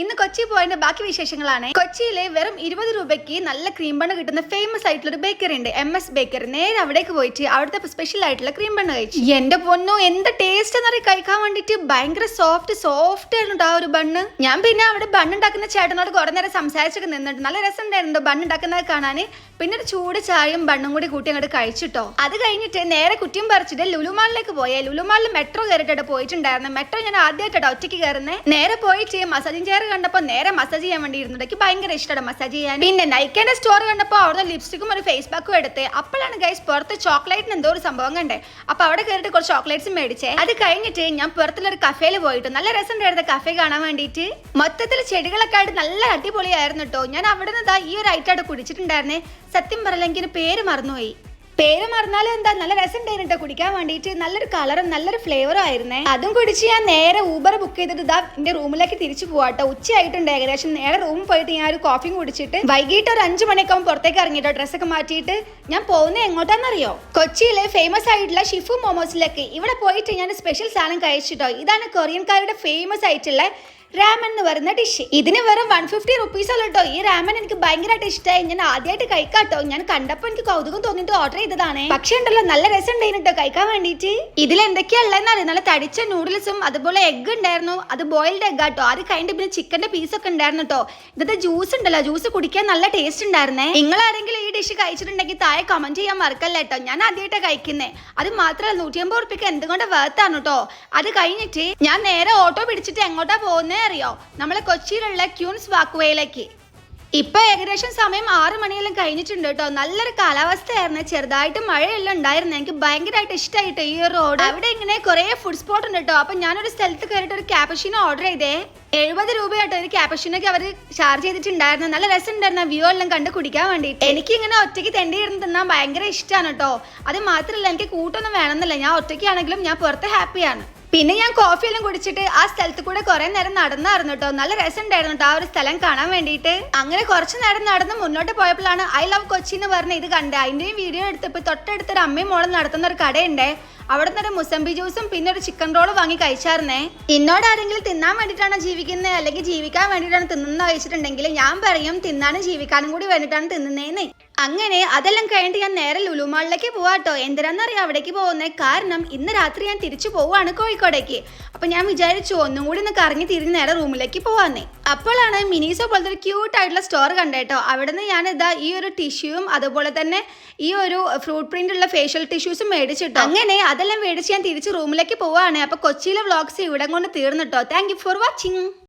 ഇന്ന് കൊച്ചി പോയതിന്റെ ബാക്കി വിശേഷങ്ങളാണ്. കൊച്ചിയിലെ വെറും ഇരുപത് രൂപയ്ക്ക് നല്ല ക്രീം ബണ്ണ് കിട്ടുന്ന ഫേമസ് ആയിട്ടുള്ള ഒരു ബേക്കറി ഉണ്ട് എം എസ് ബേക്കറി നേരെ അവിടേക്ക് പോയിട്ട് അവിടുത്തെ സ്പെഷ്യൽ ആയിട്ടുള്ള ക്രീം ബണ്ണ് കഴിച്ചു. എന്റെ പൊന്നു എന്ത് ടേസ്റ്റ് എന്ന് പറയും കഴിക്കാൻ വേണ്ടിട്ട് ഭയങ്കര സോഫ്റ്റ് സോഫ്റ്റ് ആയിരുന്നു ആ ഒരു ബണ്ണ് ഞാൻ പിന്നെ അവിടെ ബണ്ണ് ഉണ്ടാക്കുന്ന ചേട്ടനോട് കുറെ നേരം സംസാരിച്ചൊക്കെ നിന്നിട്ട് നല്ല രസം ഉണ്ടായിരുന്നു ബണ്ണ് ഉണ്ടാക്കുന്നത് കാണാൻ. പിന്നെ ഒരു ചൂട് ചായയും ബണ്ണും കൂടി കൂട്ടി അങ്ങോട്ട് കഴിച്ചിട്ടോ അത് കഴിഞ്ഞിട്ട് നേരെ കുറ്റിയും പറിച്ചിട്ട് ലുലുമാളിലേക്ക് പോയേ. ലുലുമാളിൽ മെട്രോ കയറിയിട്ട് പോയിട്ടുണ്ടായിരുന്നു. മെട്രോ ഞാൻ ആദ്യമായിട്ടോ ഒറ്റയ്ക്ക് കയറുന്നത് നേരെ പോയിട്ട് മസാജിങ് ചെയർ കണ്ടപ്പോൾ നേരെ മസാജ് ചെയ്യാൻ വേണ്ടി ഇരുന്നു എനിക്ക് ഭയങ്കര ഇഷ്ടമാണ് മസാജ് ചെയ്യാൻ. പിന്നെ നൈക്കേന്റെ സ്റ്റോർ കണ്ടപ്പോൾ അവിടുന്ന് ലിപ്സ്റ്റിക്കും ഒരു ഫേസ് പാക്കും എടുത്ത് അപ്പോഴാണ് ഗൈസ് പുറത്ത് ചോക്ലേറ്റിന് എന്തോ ഒരു സംഭവം കണ്ടേ. അപ്പൊ അവിടെ കയറിയിട്ട് കുറച്ച് ചോക്ലേറ്റ്സ് മേടിച്ചേ. അത് കഴിഞ്ഞിട്ട് ഞാൻ പുറത്തുള്ള ഒരു കഫേയിൽ പോയിട്ട് നല്ല രസം ഉണ്ടായിരുന്ന കഫേ കാണാൻ വേണ്ടിയിട്ട് മൊത്തത്തിൽ ചെടികളൊക്കെ ആയിട്ട് നല്ല അടിപൊളിയായിരുന്നു കേട്ടോ ഞാൻ അവിടെ നിന്ന് ഈ ഒരു ഐറ്റായിട്ട് കുടിച്ചിട്ടുണ്ടായിരുന്നേ. സത്യം പറയില്ലെങ്കിൽ പേര് മറന്നുപോയി. പേര് മറന്നാലും എന്താ നല്ല രസം ഉണ്ടായിരുന്നു കുടിക്കാൻ വേണ്ടിയിട്ട്. നല്ലൊരു കളറും നല്ലൊരു ഫ്ലേവറും ആയിരുന്നേ. അതും കുടിച്ച് ഞാൻ നേരെ ഊബർ ബുക്ക് ചെയ്തിട്ട് ഇതാ എന്റെ റൂമിലേക്ക് തിരിച്ചു പോവാട്ടോ. ഉച്ചയായിട്ടുണ്ട് ഏകദേശം. നേരെ റൂമിൽ പോയിട്ട് ഞാൻ ഒരു കോഫിയും കുടിച്ചിട്ട് വൈകിട്ട് ഒരു അഞ്ചു മണിയൊക്കെ പുറത്തേക്ക് ഇറങ്ങിയിട്ടോ ഡ്രസ്സൊക്കെ മാറ്റിയിട്ട്. ഞാൻ പോകുന്നത് എങ്ങോട്ടാണെന്നറിയോ കൊച്ചിയിലെ ഫേമസ് ആയിട്ടുള്ള ഷിഫു മോമോസിലേക്ക് ഇവിടെ പോയിട്ട് ഞാൻ സ്പെഷ്യൽ സാധനം കഴിച്ചിട്ടോ. ഇതാണ് കൊറിയൻകാരുടെ ഫേമസ് ആയിട്ടുള്ള രാമൻ എന്ന് പറയുന്ന ഡിഷ് ഇതിന് വെറും വൺ ഫിഫ്റ്റി റുപ്പീസ് ഉള്ളു കേട്ടോ ഈ രാമൻ എനിക്ക് ഭയങ്കരമായിട്ട് ഇഷ്ടമായി ഞാൻ ആദ്യമായിട്ട് കഴിക്കാട്ടോ. ഞാൻ കണ്ടപ്പോൾ എനിക്ക് കൗതുകം തോന്നിട്ട് ഓർഡർ ചെയ്തതാണ്. പക്ഷേ ഉണ്ടല്ലോ നല്ല രസം ഉണ്ടായിരുന്നു കേട്ടോ കഴിക്കാൻ വേണ്ടിയിട്ട് ഇതിൽ എന്തൊക്കെയാ ഉള്ളതെന്നറിയാം നല്ല തടിച്ച നൂഡിൽസും അതുപോലെ എഗ് ഉണ്ടായിരുന്നു. അത് ബോയിൽഡ് എഗ് ആട്ടോ. അത് കഴിഞ്ഞിട്ട് പിന്നെ ചിക്കന്റെ പീസൊക്കെ ഉണ്ടായിരുന്നു കേട്ടോ ഇന്നത്തെ ജ്യൂസ് ഉണ്ടല്ലോ ജ്യൂസ് കുടിക്കാൻ നല്ല ടേസ്റ്റ് ഉണ്ടായിരുന്നേ. നിങ്ങൾ ആരെങ്കിലും ഈ ഡിഷ് കഴിച്ചിട്ടുണ്ടെങ്കിൽ താഴെ കമന്റ് ചെയ്യാൻ മറക്കല്ല കേട്ടോ ഞാൻ ആദ്യമായിട്ടാണ് കഴിക്കുന്നത് അത് മാത്രമല്ല നൂറ്റി അമ്പത് റുപ്യക്ക് എന്തുകൊണ്ട് വേർത്താണ് കേട്ടോ അത് കഴിഞ്ഞിട്ട് ഞാൻ നേരെ ഓട്ടോ പിടിച്ചിട്ട് എങ്ങോട്ടാ പോകുന്നേ അറിയോ നമ്മളെ കൊച്ചിയിലുള്ള ക്യൂൻസ് വാക്വേയിലേക്ക്. ഇപ്പൊ ഏകദേശം സമയം ആറ് മണിയെല്ലാം കഴിഞ്ഞിട്ടുണ്ട് കേട്ടോ. നല്ലൊരു കാലാവസ്ഥയായിരുന്നു. ചെറുതായിട്ട് മഴയെല്ലാം ഉണ്ടായിരുന്നു. എനിക്ക് ഭയങ്കരമായിട്ട് ഇഷ്ടമായിട്ട് ഈ റോഡ് അവിടെ ഇങ്ങനെ കുറെ ഫുഡ് സ്പോട്ട് ഉണ്ട് കേട്ടോ. അപ്പൊ ഞാനൊരു സ്ഥലത്ത് കയറിയിട്ട് ഒരു ക്യാപ്ഷീന ഓർഡർ ചെയ്തേ. എഴുപത് രൂപയായിട്ട് ഒരു ക്യാപ്ഷീനൊക്കെ അവർ ചാർജ് ചെയ്തിട്ടുണ്ടായിരുന്നു നല്ല രസം ഉണ്ടായിരുന്നു വ്യൂ എല്ലാം കണ്ട് കുടിക്കാൻ വേണ്ടിയിട്ട്. എനിക്ക് ഇങ്ങനെ ഒറ്റയ്ക്ക് തെണ്ടി ഇരുന്ന് തിന്നാൻ ഭയങ്കര ഇഷ്ടമാണ് കേട്ടോ. അത് മാത്രമല്ല എനിക്ക് കൂട്ടൊന്നും വേണമെന്നില്ല. ഞാൻ ഒറ്റയ്ക്കാണെങ്കിലും ഞാൻ പുറത്ത് ഹാപ്പിയാണ് പിന്നെ ഞാൻ കോഫി എല്ലാം കുടിച്ചിട്ട് ആ സ്ഥലത്ത് കൂടെ കുറെ നേരം നടന്നായിരുന്നു കേട്ടോ നല്ല രസം ഉണ്ടായിരുന്നു കേട്ടോ ആ ഒരു സ്ഥലം കാണാൻ വേണ്ടിയിട്ട്. അങ്ങനെ കുറച്ച് നേരം നടന്ന് മുന്നോട്ട് പോയപ്പോഴാണ് ഐ ലവ് കൊച്ചി എന്ന് പറഞ്ഞ ഇത് കണ്ട് അതിന്റെയും വീഡിയോ എടുത്തപ്പോൾ തൊട്ടടുത്തൊരു അമ്മയും മോളും നടത്തുന്ന ഒരു കടയുണ്ടേ. അവിടെ നിന്ന് ഒരു മുസംബി ജ്യൂസും പിന്നെ ഒരു ചിക്കൻ റോളും വാങ്ങി കഴിച്ചായിരുന്നേ. എന്നോട് ആരെങ്കിലും തിന്നാൻ വേണ്ടിയിട്ടാണോ ജീവിക്കുന്നത്? അല്ലെങ്കിൽ ജീവിക്കാൻ വേണ്ടിയിട്ടാണ് തിന്നുന്ന കഴിച്ചിട്ടുണ്ടെങ്കിൽ ഞാൻ പറയും തിന്നാനും ജീവിക്കാനും കൂടി വേണ്ടിയിട്ടാണ് തിന്നുന്നേന്ന്. അങ്ങനെ അതെല്ലാം കഴിഞ്ഞിട്ട് ഞാൻ നേരെ ലുലുമാളിലേക്ക് പോവാട്ടോ എന്തിനാന്നറിയാം അവിടേക്ക് പോകുന്നത് കാരണം ഇന്ന് രാത്രി ഞാൻ തിരിച്ചു പോവാണ് കോഴിക്കോടേക്ക്. അപ്പൊ ഞാൻ വിചാരിച്ചു ഒന്നും കൂടി ഒന്ന് കറങ്ങി തിരിഞ്ഞ് നേരെ റൂമിലേക്ക് പോവാന്നേ. അപ്പോഴാണ് മിനീസോ പോലത്തെ ഒരു ക്യൂട്ട് ആയിട്ടുള്ള സ്റ്റോർ കണ്ടേട്ടോ അവിടെ നിന്ന് ഞാൻ ഇതാ ഈ ഒരു ടിഷ്യൂവും അതുപോലെ തന്നെ ഈ ഒരു ഫ്രൂട്ട് പ്രിന്റ് ഉള്ള ഫേഷ്യൽ ടിഷ്യൂസും മേടിച്ചിട്ടോ അങ്ങനെ അതെല്ലാം മേടിച്ച് ഞാൻ തിരിച്ച് റൂമിലേക്ക് പോവാണ്. അപ്പൊ കൊച്ചിയിലെ വ്ളോഗ്സ് ഇവിടെ കൊണ്ട് തീർന്നിട്ടോ താങ്ക് ഫോർ വാച്ചിങ്